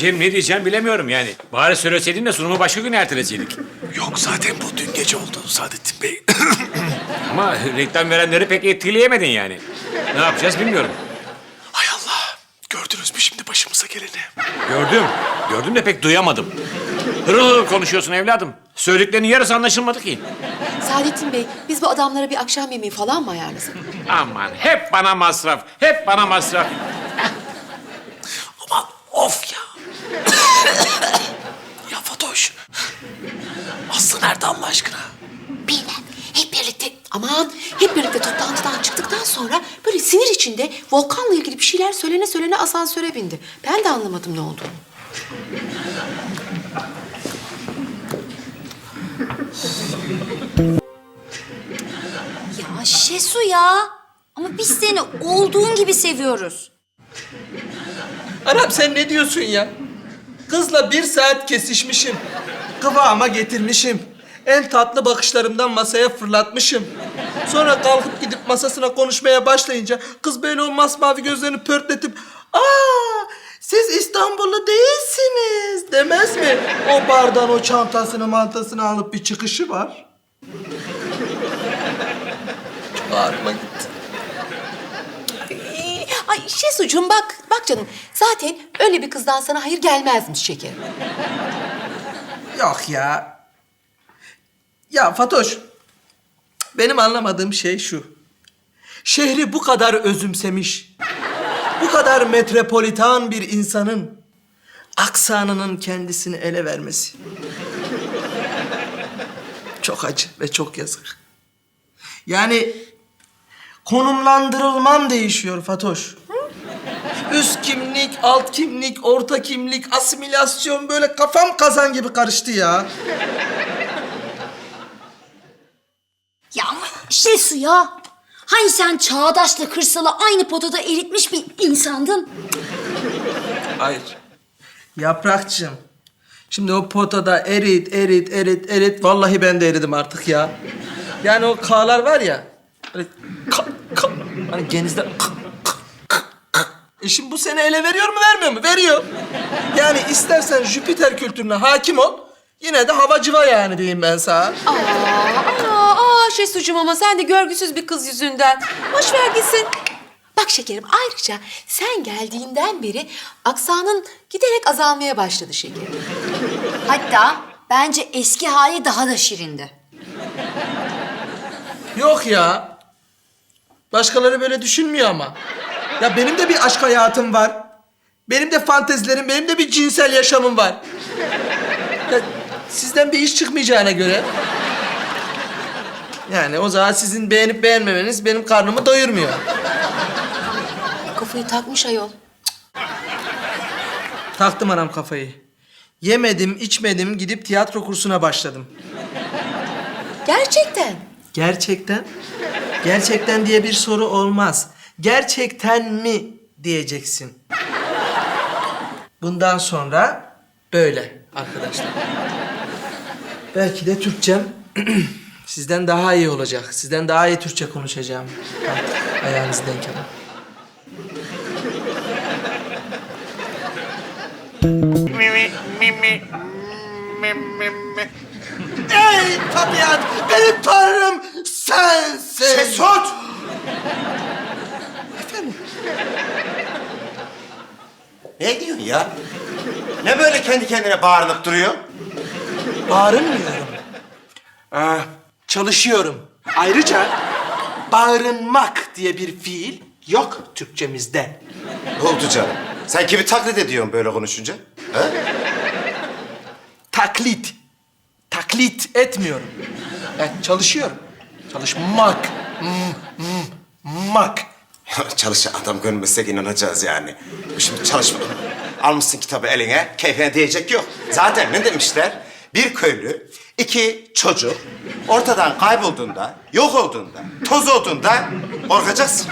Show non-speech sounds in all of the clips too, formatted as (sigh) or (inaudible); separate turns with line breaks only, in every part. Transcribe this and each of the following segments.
Cem ne diyeceğim bilemiyorum yani. Bari söyleseydin de sunumu başka gün erteleseydik.
Yok zaten bu dün gece oldu Saadettin Bey. (coughs)
Ama reklam verenleri pek etkileyemedin yani. Ne yapacağız bilmiyorum.
Hay Allah. Gördünüz mü şimdi başımıza geleni?
Gördüm. Gördüm de pek duyamadım. Hırıl hırıl konuşuyorsun evladım. Söylediklerinin yarısı anlaşılmadı ki.
Saadettin Bey, biz bu adamlara bir akşam yemeği falan mı ayarlasak?
Aman hep bana masraf. Hep bana masraf.
Aman of ya Fatoş. Aslı nerede Allah aşkına?
Bilmem. Hep birlikte, aman hep birlikte toplantıdan çıktıktan sonra böyle sinir içinde Volkan'la ilgili bir şeyler söylene söylene asansöre bindi. Ben de anlamadım ne olduğunu.
Ya Şesu ya. Ama biz seni olduğun gibi seviyoruz.
Arap sen ne diyorsun ya? Kızla bir saat kesişmişim. Kıvama getirmişim. En tatlı bakışlarımdan masaya fırlatmışım. Sonra kalkıp gidip masasına konuşmaya başlayınca kız böyle o masmavi gözlerini pörtletip ''Aa, siz İstanbullu değilsiniz.'' demez mi? O bardan o çantasını mantasını alıp bir çıkışı var. Çok ağrıma gitti.
Ay Şesucuğum bak, bak canım. Zaten öyle bir kızdan sana hayır gelmezmiş şekerim.
Yok ya. Ya Fatoş, benim anlamadığım şey şu. Şehri bu kadar özümsemiş, bu kadar metropolitan bir insanın aksanının kendisini ele vermesi. Çok acı ve çok yazık. Yani konumlandırılmam değişiyor Fatoş. Üst kimlik, alt kimlik, orta kimlik, asimilasyon böyle kafam kazan gibi karıştı ya.
Ya ama Şesu ya. Hani sen çağdaşla kırsalı aynı potada eritmiş bir insandın.
Hayır. Yaprakçığım. Şimdi o potada erit, erit, erit, erit. Vallahi ben de eridim artık ya. Yani o K'lar var ya. Böyle ka, ka, hani genizde k. E şimdi bu seni ele veriyor mu vermiyor mu? Veriyor. Yani istersen Jüpiter kültürüne hakim ol. Yine de hava cıva yani diyeyim ben sana.
Aa, aa, aa Şesucuğum ama sen de görgüsüz bir kız yüzünden. Boş ver gitsin. Bak şekerim ayrıca sen geldiğinden beri aksanın giderek azalmaya başladı şekerim.
Hatta bence eski hali daha da şirindi.
Yok ya. Başkaları böyle düşünmüyor ama. Ya benim de bir aşk hayatım var. Benim de fantezilerim, benim de bir cinsel yaşamım var. Ya sizden bir iş çıkmayacağına göre... Yani o zaman sizin beğenip beğenmemeniz benim karnımı doyurmuyor.
Kafayı takmış ayol.
Taktım anam kafayı. Yemedim, içmedim, gidip tiyatro kursuna başladım.
Gerçekten.
Gerçekten? Gerçekten diye bir soru olmaz. Gerçekten mi diyeceksin. Bundan sonra böyle arkadaşlar. Belki de Türkçem (clears throat) sizden daha iyi olacak. Sizden daha iyi Türkçe konuşacağım. Artık ayağınızı denk alın. Ey tabiat, benim tanrım sensin.
Mesut! Ne diyorsun ya? Ne böyle kendi kendine bağırınıp duruyor?
Bağırınmıyorum.
Ah,
Çalışıyorum. Ayrıca bağırınmak diye bir fiil yok Türkçemizde.
ne oldu canım? Sen kimi taklit ediyorsun böyle konuşunca? Ha?
Taklit. Taklit etmiyorum. Ben çalışıyorum. Çalışmak. Hmm, hmm, mak. (laughs)
Çalışan adam görmezsek inanacağız yani. Şimdi çalışma. Almışsın kitabı eline, keyfine diyecek yok. Zaten ne demişler? Bir köylü, iki çocuk ortadan kaybolduğunda, yok olduğunda, toz olduğunda korkacaksın.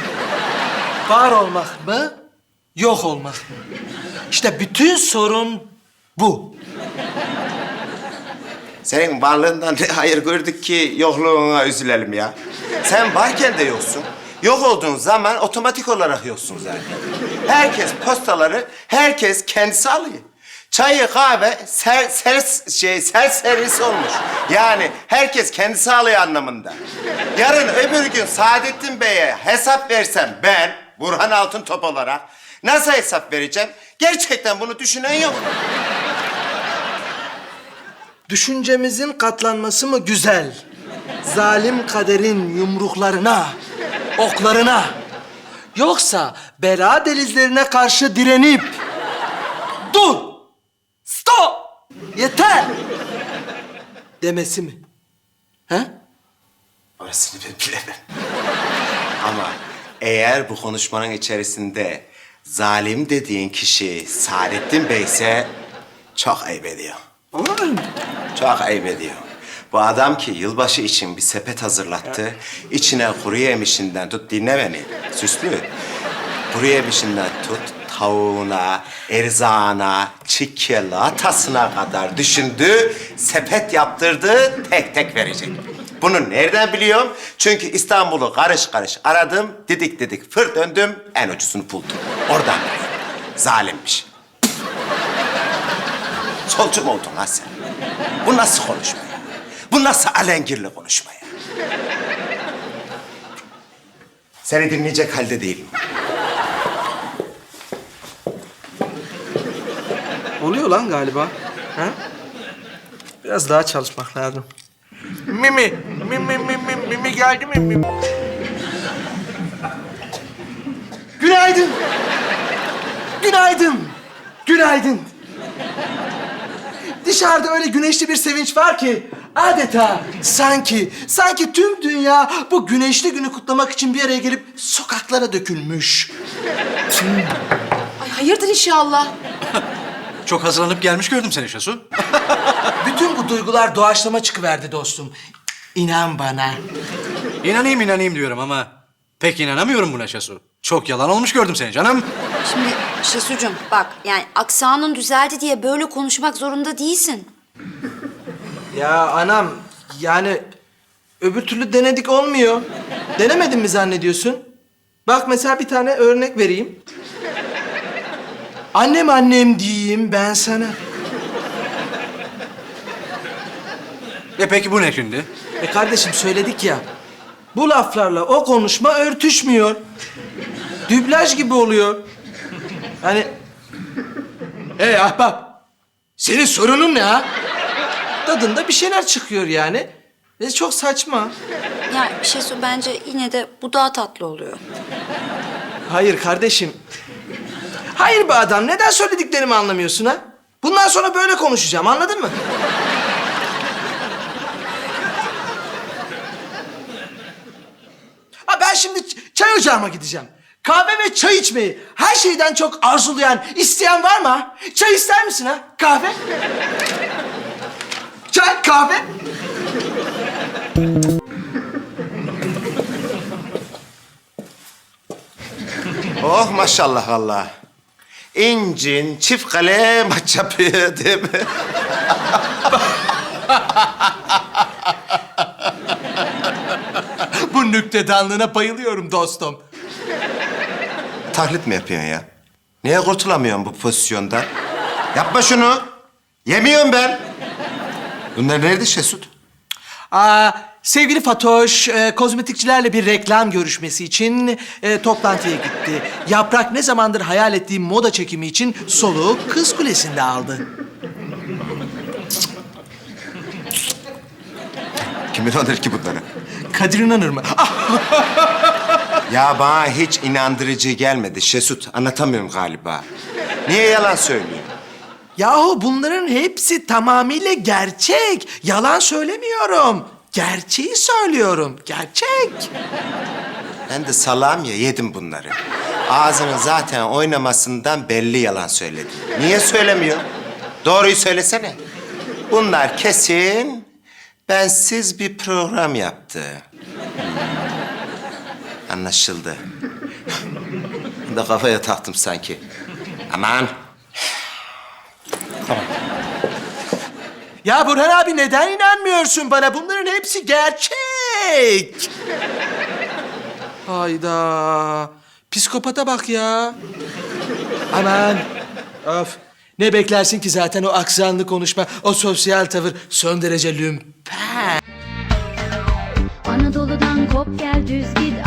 Var olmak mı? Yok olmak mı? İşte bütün sorun bu.
Senin varlığından ne hayır gördük ki yokluğuna üzülelim ya. Sen varken de yoksun. Yok olduğun zaman otomatik olarak yoksun zaten. Herkes postaları, herkes kendisi alıyor. Çayı kahve ser, ser, şey, ser servis olmuş. Yani herkes kendi sağlığı anlamında. Yarın öbür gün Saadettin Bey'e hesap versem ben Burhan Altıntop olarak nasıl hesap vereceğim? Gerçekten bunu düşünen yok.
Düşüncemizin katlanması mı güzel? Zalim kaderin yumruklarına, oklarına. Yoksa bela delizlerine karşı direnip... Dur! Stop! Yeter! Demesi mi? He?
Orasını ben bilemem. Ama eğer bu konuşmanın içerisinde zalim dediğin kişi Saadettin Bey ise çok ayıp ediyor. Çok ayıp ediyor. Bu adam ki yılbaşı için bir sepet hazırlattı. İçine kuru yemişinden tut, dinle beni, süslü. Kuru yemişinden tut, tavuğuna, erzağına, çikolatasına kadar düşündü. Sepet yaptırdı, tek tek verecek. Bunu nereden biliyorum? Çünkü İstanbul'u karış karış aradım, didik didik fır döndüm, en ucuzunu buldum. Oradan. Zalimmiş. Solcu mu oldun lan sen? Bu nasıl konuşma? Bu nasıl alengirli konuşma ya? Seni dinleyecek halde değilim.
Oluyor lan galiba. Ha? Biraz daha çalışmak lazım. Mimi, Mimi, Mimi, Mimi geldi mi? Mimi? Günaydın. Günaydın. Günaydın. Dışarıda öyle güneşli bir sevinç var ki adeta sanki sanki tüm dünya bu güneşli günü kutlamak için bir araya gelip sokaklara dökülmüş.
Ay hayırdır inşallah. (laughs)
Çok hazırlanıp gelmiş gördüm seni Şasu. (laughs)
Bütün bu duygular doğaçlama çıkıverdi dostum. İnan bana.
İnanayım inanayım diyorum ama pek inanamıyorum buna Şasu. Çok yalan olmuş gördüm seni canım.
Şimdi Şesucuğum bak yani aksanın düzeldi diye böyle konuşmak zorunda değilsin.
Ya anam yani öbür türlü denedik olmuyor. Denemedin mi zannediyorsun? Bak mesela bir tane örnek vereyim. Annem annem diyeyim ben sana.
E peki bu ne şimdi?
E kardeşim söyledik ya. Bu laflarla o konuşma örtüşmüyor. Dublaj gibi oluyor. Yani... Hey ahbap. Senin sorunun ne ha? Tadında bir şeyler çıkıyor yani. Ve çok saçma.
Ya Şesu bence yine de bu daha tatlı oluyor.
Hayır kardeşim. Hayır be adam. Neden söylediklerimi anlamıyorsun ha? Bundan sonra böyle konuşacağım. Anladın mı? Ha ben şimdi ç- çay ocağıma gideceğim. Kahve ve çay içmeyi her şeyden çok arzulayan, isteyen var mı? ha? Çay ister misin ha? Kahve? Çay, kahve?
Oh maşallah Allah. İncin çift kale maç yapıyor değil mi?
Bu nüktedanlığına bayılıyorum dostum.
Taklit mi yapıyorsun ya? Niye kurtulamıyorsun bu pozisyonda? Yapma şunu. Yemiyorum ben. Bunlar nerede Şesut?
Aa, sevgili Fatoş, e, kozmetikçilerle bir reklam görüşmesi için e, toplantıya gitti. Yaprak ne zamandır hayal ettiği moda çekimi için soluğu Kız Kulesi'nde aldı.
Kimin alır ki bunları?
Kadir İnanır mı? Ah,
Ya bana hiç inandırıcı gelmedi Şesut. Anlatamıyorum galiba. Niye yalan söylüyorsun?
Yahu bunların hepsi tamamıyla gerçek. Yalan söylemiyorum. Gerçeği söylüyorum. Gerçek.
Ben de salam ya yedim bunları. Ağzının zaten oynamasından belli yalan söyledi. Niye söylemiyor? Doğruyu söylesene. Bunlar kesin bensiz bir program yaptı. Hmm. Anlaşıldı. Ben de kafaya taktım sanki. Aman.
Ya Burhan abi neden inanmıyorsun bana? Bunların hepsi gerçek. Hayda. Psikopata bak ya. Aman. Of. Ne beklersin ki zaten o aksanlı konuşma, o sosyal tavır son derece lümpen.
Anadolu'dan kop gel düz git